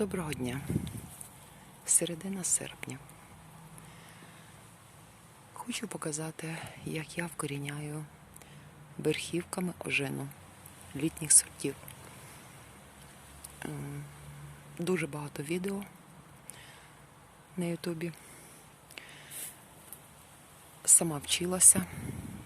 Доброго дня. Середина серпня. Хочу показати, як я вкоріняю верхівками ожину літніх сортів. Ем, Дуже багато відео на Ютубі. Сама вчилася,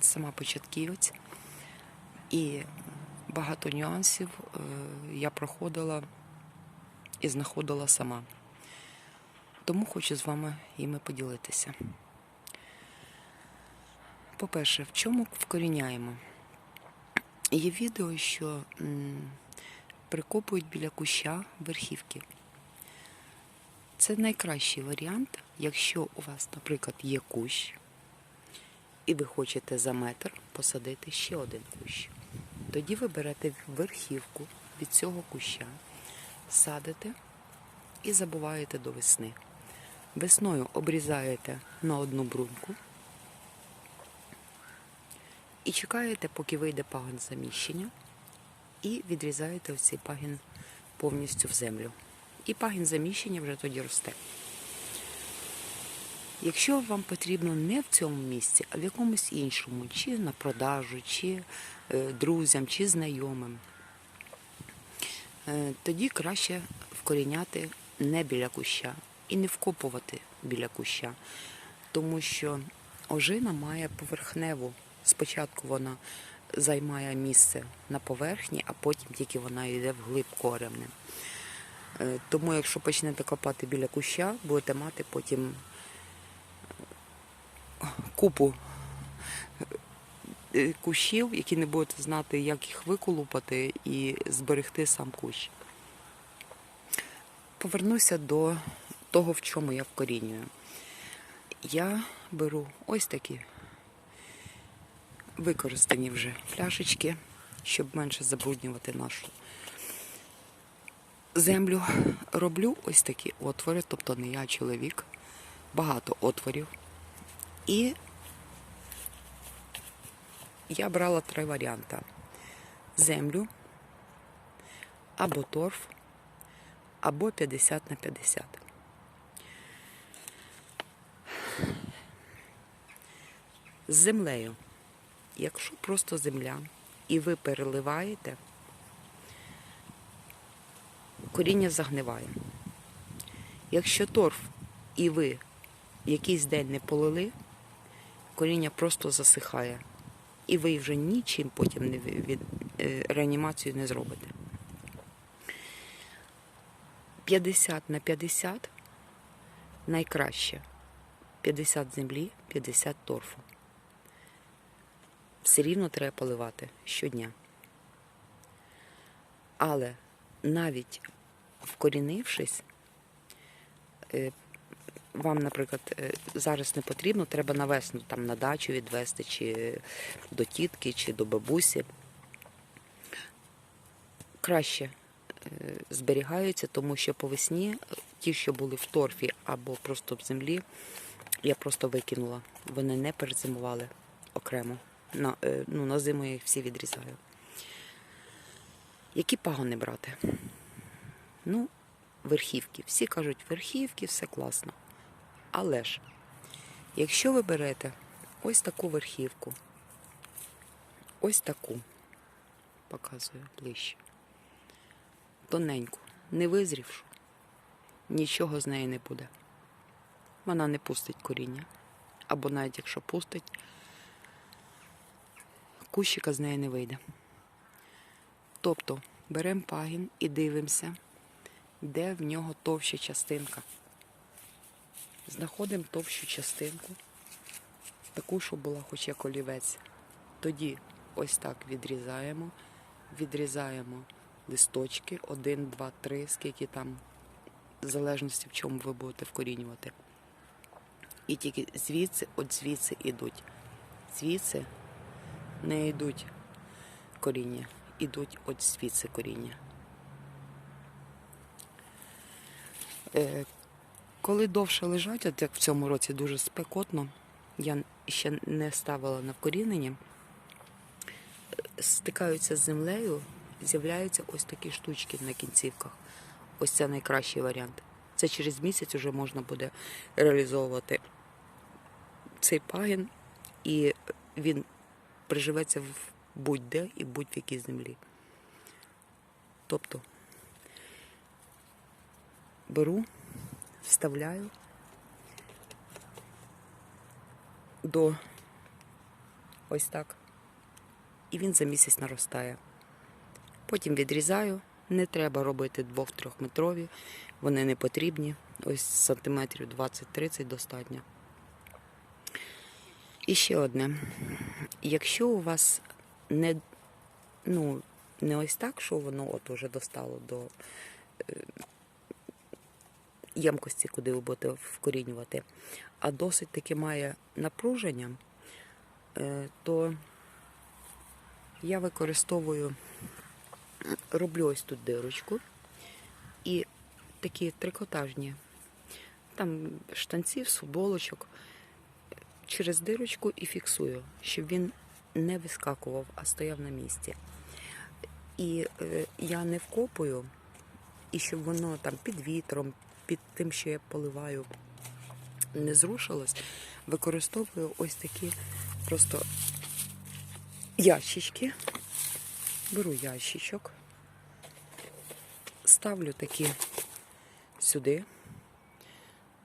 сама початківець. І багато нюансів е, я проходила і знаходила сама. Тому хочу з вами іми поділитися. По-перше, в чому вкоріняємо? Є відео, що прикопують біля куща верхівки. Це найкращий варіант, якщо у вас, наприклад, є кущ, і ви хочете за метр посадити ще один кущ. Тоді ви берете верхівку від цього куща, садите і забуваєте до весни. Весною обрізаєте на одну бруньку і чекаєте, поки вийде пагін заміщення, і відрізаєте ось цей пагін повністю в землю. І пагін заміщення вже тоді росте. Якщо вам потрібно не в цьому місці, а в якомусь іншому, чи на продажу, чи е, друзям, чи знайомим, тоді краще вкоріняти не біля куща і не вкопувати біля куща, тому що ожина має поверхневу. Спочатку вона займає місце на поверхні, а потім тільки вона йде вглиб коренем. Е, Тому, якщо почнете копати біля куща, будете мати потім купу е, кущів, які не будете знати, як їх виколупати і зберегти сам кущ. Повернуся до того, в чому я вкорінюю. Я беру ось такі використані вже пляшечки, щоб менше забруднювати нашу землю. Роблю ось такі отвори, тобто не я чоловік, багато отворів. І я брала три варіанти: землю або торф, або 50 на 50. З землею. Якщо просто земля і ви переливаєте, коріння загниває. Якщо торф і ви якийсь день не полили, коріння просто засихає. І ви вже нічим потім не від, е, реанімацію не зробите. 50 на 50 найкраще. 50 землі, 50 торфу. Все рівно треба поливати щодня. Але навіть вкорінившись, е, вам, наприклад, е, зараз не потрібно, треба на там на дачу відвести, чи до тітки, чи до бабусі. Краще е, зберігаються, тому що по весні е, ті, що були в торфі або просто в землі, я просто викинула. Вони не перезимували окремо. На, ну, на зиму я їх всі відрізаю. Які пагони брати? Ну, верхівки. Всі кажуть, верхівки, все класно. Але ж, якщо ви берете ось таку верхівку, ось таку, показую ближче, тоненьку, не визрівшу, нічого з неї не буде. Вона не пустить коріння. Або навіть якщо пустить, кущика з неї не вийде. Тобто беремо пагін і дивимося, де в нього товща частинка. Знаходимо товщу частинку, таку, що була хоч як олівець. Тоді ось так відрізаємо, відрізаємо листочки, один, два, три, скільки там, в залежності в чому ви будете вкорінювати. І тільки звідси, от звідси йдуть. Звідси не йдуть коріння, ідуть от звідси коріння. Коли довше лежать, от як в цьому році дуже спекотно, я ще не ставила на вкорінення, стикаються з землею, з'являються ось такі штучки на кінцівках. ось це найкращий варіант. Це через місяць вже можна буде реалізовувати цей пагін, і він приживеться в будь-де і будь-в якій землі. Тобто беру, вставляю до ось так. І він за місяць наростає. Потім відрізаю. Не треба робити 2-3 метрові, вони не потрібні. Ось сантиметрів 20-30 достатньо. І ще одне. Якщо у вас не, ну, не ось так, що воно от уже достало до е, ємкості, куди ви будете вкорінювати, а досить таки має напруження, е, то я використовую, роблю ось тут дирочку і такі трикотажні, там штанців, футболочок, через дирочку і фіксую, щоб він не вискакував, а стояв на місці. І е, я не вкопую, і щоб воно там під вітром, під тим, що я поливаю, не зрушилось, використовую ось такі просто ящички. Беру ящичок, ставлю такі сюди,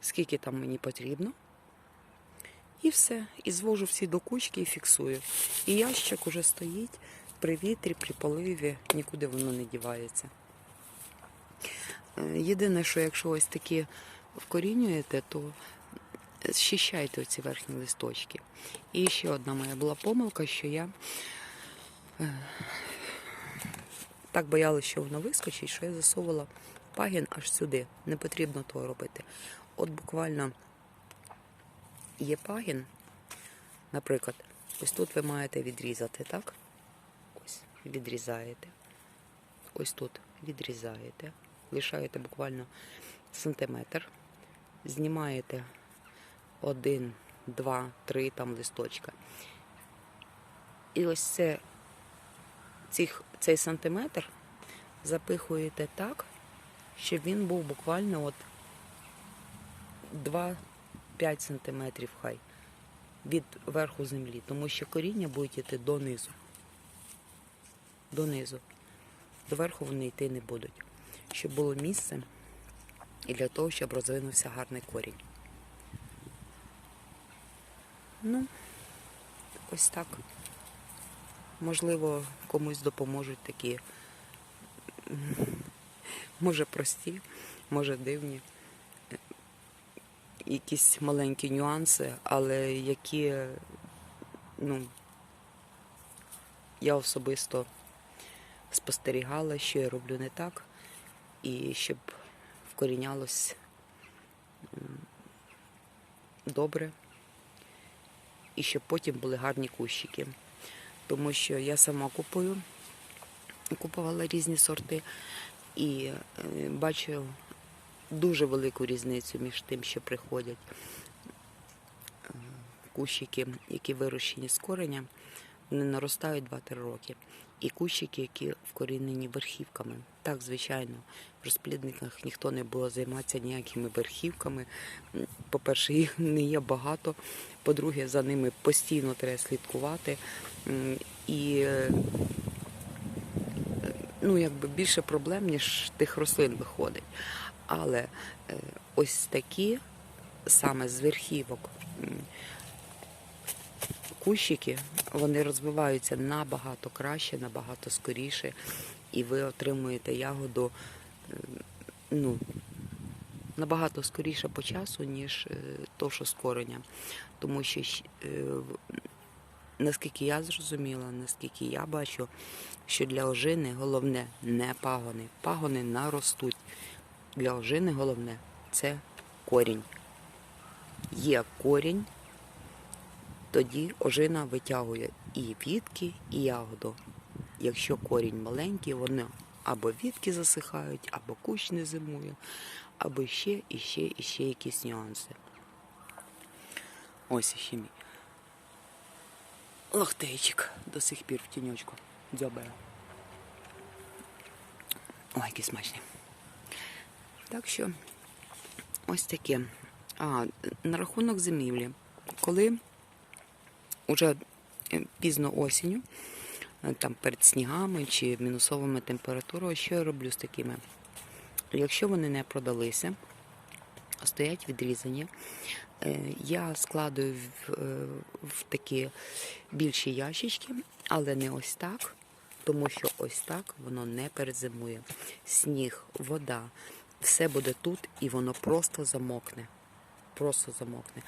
скільки там мені потрібно. І все. І звожу всі до кучки і фіксую. І ящик уже стоїть при вітрі, при поливі, нікуди воно не дівається. Єдине, що якщо ось такі вкорінюєте, то щищайте оці верхні листочки. І ще одна моя була помилка, що я е, так боялася, що воно вискочить, що я засовувала пагін аж сюди. Не потрібно того робити. От буквально є пагін, наприклад, ось тут ви маєте відрізати, так? Ось, відрізаєте. Ось тут відрізаєте. Лишаєте буквально сантиметр. Знімаєте один, два, три там листочка. І ось це, цих, цей сантиметр запихуєте так, щоб він був буквально от 2 5 сантиметрів хай від верху землі, тому що коріння будуть йти донизу. Донизу. До верху вони йти не будуть. Щоб було місце і для того, щоб розвинувся гарний корінь. Ну, ось так. Можливо, комусь допоможуть такі, може прості, може дивні якісь маленькі нюанси, але які ну, я особисто спостерігала, що я роблю не так, і щоб вкорінялось добре, і щоб потім були гарні кущики. Тому що я сама купую, купувала різні сорти і е, бачу дуже велику різницю між тим, що приходять е, кущики, які вирощені з кореня, вони наростають 2-3 роки. І кущики, які вкорінені верхівками. Так, звичайно, в розплідниках ніхто не буде займатися ніякими верхівками. По-перше, їх не є багато. По-друге, за ними постійно треба слідкувати. І е, ну, якби більше проблем, ніж тих рослин виходить. Але е, ось такі саме з верхівок кущики, вони розвиваються набагато краще, набагато скоріше, і ви отримуєте ягоду ну, набагато скоріше по часу, ніж е, то, що з кореня. Тому що е, наскільки я зрозуміла, наскільки я бачу, що для ожини головне не пагони. Пагони наростуть. Для ожини головне це корінь. Є корінь, тоді ожина витягує і вітки, і ягоду. Якщо корінь маленький, вони або вітки засихають, або кущ не зимує, або ще, і ще, і ще якісь нюанси. Ось іще мій лохтейчик до сих пір в тіньочку дзьобає. Ой, який смачний. Так що ось таке. А, на рахунок зимівлі. Коли уже е, пізно осінню, е, там перед снігами чи мінусовими температурами, що я роблю з такими? Якщо вони не продалися, стоять відрізані, е, я складую в, в такі більші ящички, але не ось так, тому що ось так воно не перезимує. Сніг, вода, все буде тут і воно просто замокне. Просто замокне.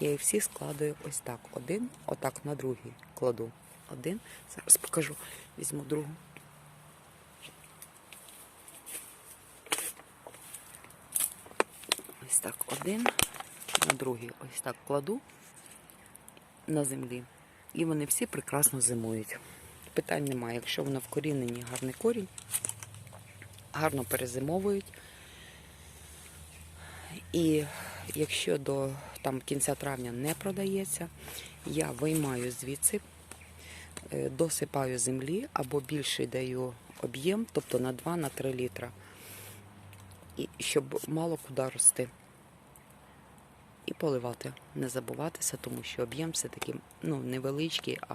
Я їх всі складаю ось так. Один, отак на другий кладу. Один. Зараз покажу. Візьму другу. Ось так один, на другий ось так кладу на землі. І вони всі прекрасно зимують. Питань немає. Якщо воно вкорінені гарний корінь, гарно перезимовують. І якщо до там, кінця травня не продається, я виймаю звідси, е, досипаю землі або більше даю об'єм, тобто на 2-3 літра, і щоб мало куди рости. І поливати, не забуватися, тому що об'єм все-таки ну, невеличкий, а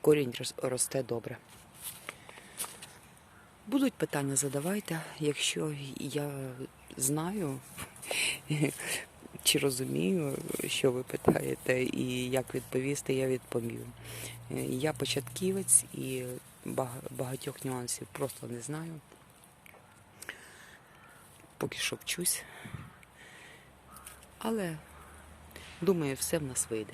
корінь росте добре. Будуть питання задавайте, якщо я знаю чи розумію, що ви питаєте, і як відповісти, я відповім. Е, Я початківець і багатьох нюансів просто не знаю. Поки що вчусь. Але думаю, все в нас вийде.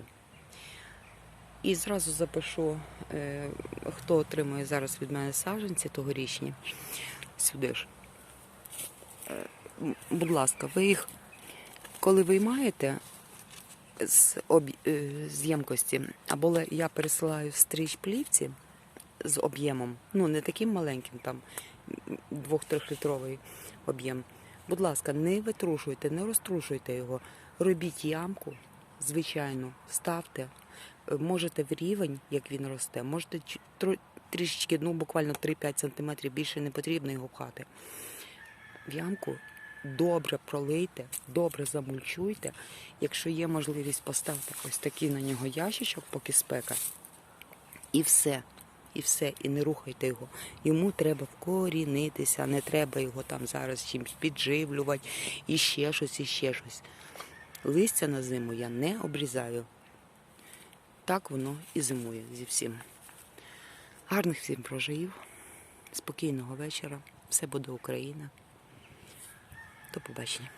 І зразу запишу, е, хто отримує зараз від мене саджанці тогорічні. Сюди ж. Е, Будь ласка, ви їх, коли виймаєте з, об, е, з ємкості, або я пересилаю стріч плівці з об'ємом, ну не таким маленьким, там 2-3-літровий об'єм. Будь ласка, не витрушуйте, не розтрушуйте його. Робіть ямку, звичайно, ставте. Можете в рівень, як він росте, можете трішечки, ну буквально 3-5 см більше не потрібно його пхати. В ямку добре пролийте, добре замульчуйте. Якщо є можливість, поставте ось такий на нього ящичок, поки спека. І все. І все, і не рухайте його. Йому треба вкорінитися, не треба його там зараз чимось підживлювати, і ще щось, і ще щось. Листя на зиму я не обрізаю. Так воно і зимує зі всім. Гарних всім прожиїв, спокійного вечора. Все буде Україна. До побачення.